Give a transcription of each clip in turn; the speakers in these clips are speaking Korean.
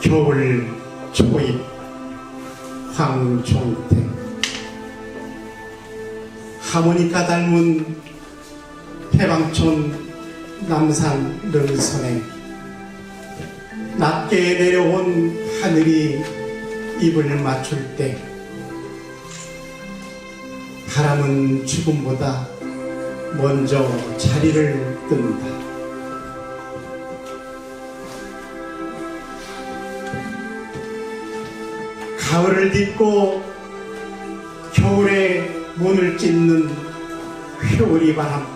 겨울 초입 황종태 하모니카 닮은 해방촌 남산 능선에 낮게 내려온 하늘이 입을 맞출 때 바람은 죽음보다 먼저 자리를 뜬다. 가을을 딛고 겨울에 문을 찢는 회오리 바람.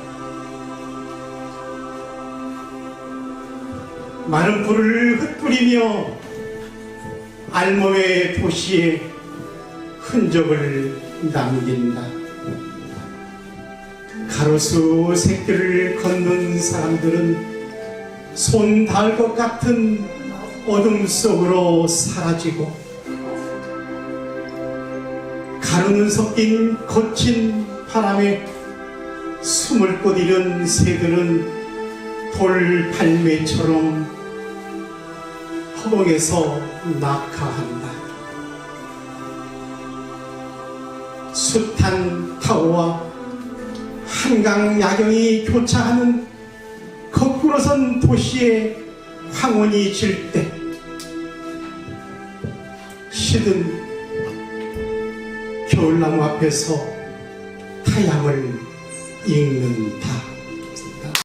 마른 불을 흩뿌리며 알몸의 도시에 흔적을 남긴다. 가로수 새길을 걷는 사람들은 손 닿을 것 같은 어둠 속으로 사라지고 가루는 섞인 거친 바람에 숨을 못 잃은 새들은 돌 발매처럼 허공에서 낙하한다. 숱한 타오와 한강 야경이 교차하는 거꾸로선 도시의 황혼이 질 때 시든 겨울나무 앞에서 타양을 읽는 다